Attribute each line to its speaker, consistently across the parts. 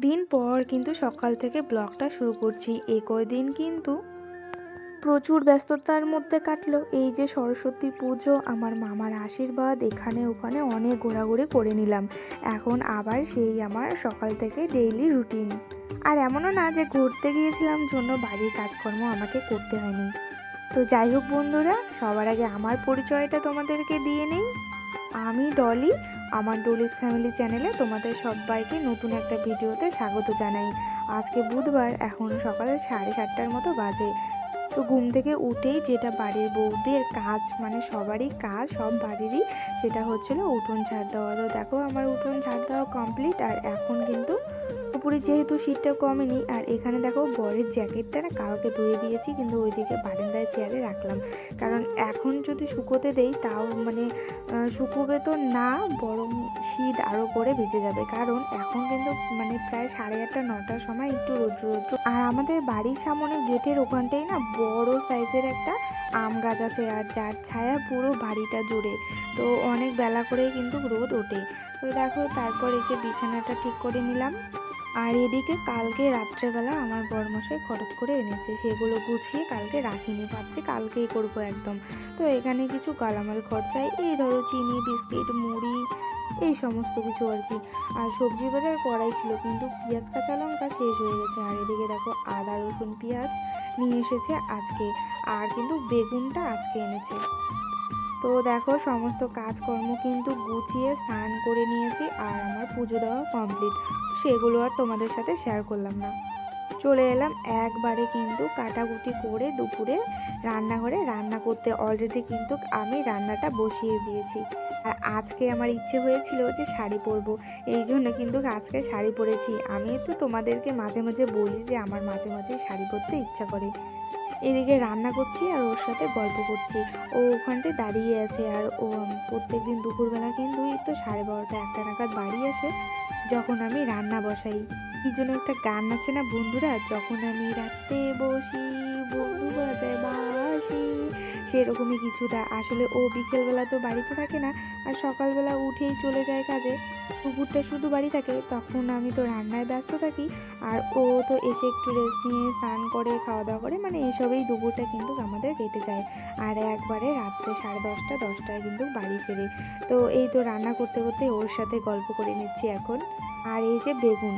Speaker 1: দিন পর কিন্তু সকাল থেকে ব্লগটা শুরু করছি। এই কয়দিন কিন্তু প্রচুর ব্যস্ততার মধ্যে কাটলো। এই যে সরস্বতী পুজো, আমার মামার আশীর্বাদ, এখানে ওখানে অনেক ঘোরাঘুরি করে নিলাম। এখন আবার সেই আমার সকাল থেকে ডেইলি রুটিন আর এমনও না যে ঘুরতে গিয়েছিলাম জন্য বাড়ির কাজকর্ম আমাকে করতে হয়নি। তো যাই হোক বন্ধুরা, সবার আগে আমার পরিচয়টা তোমাদেরকে দিয়ে নেই। আমি, ডলি, আমার ডলিস ফ্যামিলি চ্যানেলে তোমাদের সবাইকে নতুন একটা ভিডিওতে স্বাগত জানাই। আজকে বুধবার, এখন সকাল সাড়ে সাতটার মতো বাজে। তো ঘুম থেকে উঠেই যেটা বাড়ির বৌদির কাজ মানে সবারই কাজ, সব বাড়িরই, সেটা হচ্ছিল উঠোন ছাড় দেওয়া। তো দেখো, আমার উঠোন ছাড় দেওয়া কমপ্লিট আর এখন কিন্তু উপরে যেহেতু শীতটা কমেনি, আর এখানে দেখো বরের জ্যাকেটটা না কাউকে ধুয়ে দিয়েছি, কিন্তু ওইদিকে বারান্দায় চেয়ারে রাখলাম। কারণ এখন যদি শুকোতে দেই, তাও মানে শুকোবে তো না, বরং শীত আরও করে ভিজে যাবে। কারণ এখন কিন্তু মানে প্রায় সাড়ে আটটা, নটার সময় একটু রৌদ্র রৌদ্র। আর আমাদের বাড়ির সামনে গেটের ওখানটাই না বড় সাইজের একটা আম গাছ আছে, আর যার ছায়া পুরো বাড়িটা জুড়ে। তো অনেক বেলা করেই কিন্তু রোদ ওঠে। তো দেখো, তারপর এই যে বিছানাটা ঠিক করে নিলাম। আর এদিকে কালকে রাত্রেবেলা আমার বরমশাই খরচ করে এনেছে, সেগুলো গুছিয়ে কালকে রাখিনি, ভাবছি কালকেই করব একদম। তো এখানে কিছু গালামাল খরচায় এই ধরো চিনি, বিস্কিট, মুড়ি, এই সমস্ত কিছু আর কি। আর সবজি বাজার করাই ছিল, কিন্তু পেঁয়াজ, কাঁচা লঙ্কা শেষ হয়ে গেছে। আর এদিকে দেখো আদা, রসুন, পেঁয়াজ নিয়ে এসেছে আজকে, আর কিন্তু বেগুনটা আজকে এনেছে। তো দেখো, সমস্ত কাজকর্ম কিন্তু গুছিয়ে স্নান করে নিয়েছি আর আমার পুজো দেওয়া কমপ্লিট সেগুলো আর তোমাদের সাথে শেয়ার করলাম না। চলে এলাম একবারে কিন্তু কাটাকুটি করে দুপুরে রান্নাঘরে। রান্না করতে অলরেডি কিন্তু আমি রান্নাটা বসিয়ে দিয়েছি। আর আজকে আমার ইচ্ছে হয়েছিল যে শাড়ি পরবো। এই জন্য কিন্তু আজকে শাড়ি পরেছি। আমি তো তোমাদেরকে মাঝে মাঝে বলি যে আমার মাঝে মাঝে শাড়ি পরতে ইচ্ছা করে। এদিকে রান্না করছি আর ওর সাথে গল্প করছি। ও ওখানটায় দাঁড়িয়ে আছে আর ও প্রত্যেক দিন দুপুরবেলা কিন্তু এই তো সাড়ে বারোটা একটা নাগাদ বাড়ি আসে, যখন আমি রান্না বসাই। কি জন্য একটা গান আছে না বন্ধুরা? যখন আমি রাতে বসি বন্ধু বাজায় বাসি সেরকমই কিছুটা। আসলে ও বিকেলবেলা তো বাড়িতে থাকে না, আর সকালবেলা উঠেই চলে যায় কাজে। কুকুরটা শুধু বাড়ি থাকে, তখন আমি তো রান্নায় ব্যস্ত থাকি, আর ও তো এসে একটু রেস্ট নিয়ে স্নান করে খাওয়া দাওয়া করে মানে এসবেই দুপুরটা কিন্তু আমাদের কেটে যায়। আর একবারে রাত্রে সাড়ে দশটা, দশটায় কিন্তু বাড়ি ফেরে। তো এই তো রান্না করতে করতে ওর সাথে গল্প করে নিচ্ছি এখন। আর এই যে বেগুন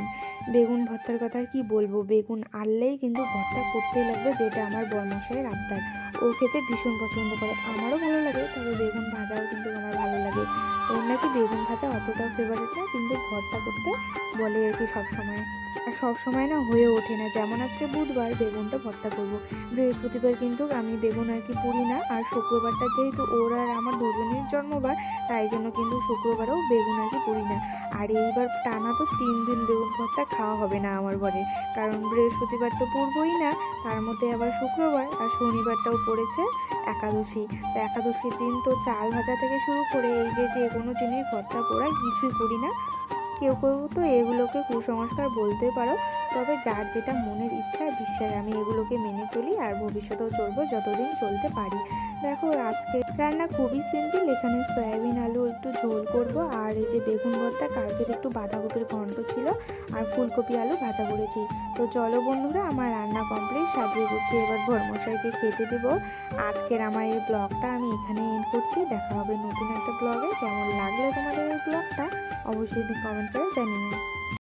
Speaker 1: বেগুন ভর্তার কথা আর কি বলব? বেগুন আনলেই কিন্তু ভর্তা করতেই লাগবে, যেটা আমার বর্মশাইয়ের আবদার। ও খেতে ভীষণ পছন্দ করে। আমারও ভালো লাগে, তবে বেগুন ভাজাও কিন্তু আমার ভালো লাগে। ওর নাকি বেগুন ভাজা অতটাও ফেভারিট না, কিন্তু ভর্তা করতে বলে আর কি সবসময়। আর সব সময় না হয়ে ওঠে না। যেমন আজকে বুধবার বেগুনটা ভর্তা করব। বৃহস্পতিবার কিন্তু আমি বেগুন আর কি পুরি না, আর শুক্রবারটা যেহেতু ওর আর আমার দুজনের জন্মবার, তাই জন্য কিন্তু শুক্রবারেও বেগুন আর কি পুরি না। আর এইবার টানা তো তিন দিন বেগুন ভর্তা খাওয়া হবে না আমার ঘরে। কারণ বৃহস্পতিবার তো পড়বই না, তার মধ্যে আবার শুক্রবার আর শনিবারটাও পড়েছে একাদশী। তো একাদশীর দিন তো চাল ভাজা থেকে শুরু করে এই যে যে কোনো জিনিস ভর্তা পোড়া কিছুই করি না। কেউ কেউ তো এগুলোকে কুসংস্কার বলতে পারো, তবে যার যেটা মনের ইচ্ছা বিশ্বাস, আমি এগুলোকে মেনে চলি আর ভবিষ্যতেও চলবো যতদিন চলতে পারি। দেখো, আজকে রান্না খুবই সিম্পল। এখানে সয়াবিন, আলু একটু ঝোল করব। আর এই যে বেগুন ভর্তা, কালকের একটু বাঁধাকপির ঘন্ট ছিল। আর ফুলকপি, আলু ভাজা করেছি। তো চলো বন্ধুরা, আমার রান্না কমপ্লিট সাজিয়ে গুছিয়ে এবার ভরমশাইকে খেতে দেব। আজকের আমার এই ব্লগটা আমি এখানে এন্ড করছি। দেখা হবে নতুন একটা ব্লগে। কেমন লাগল তোমাদের এই ব্লগটা? অবশ্যই কমেন্ট করে জানিও।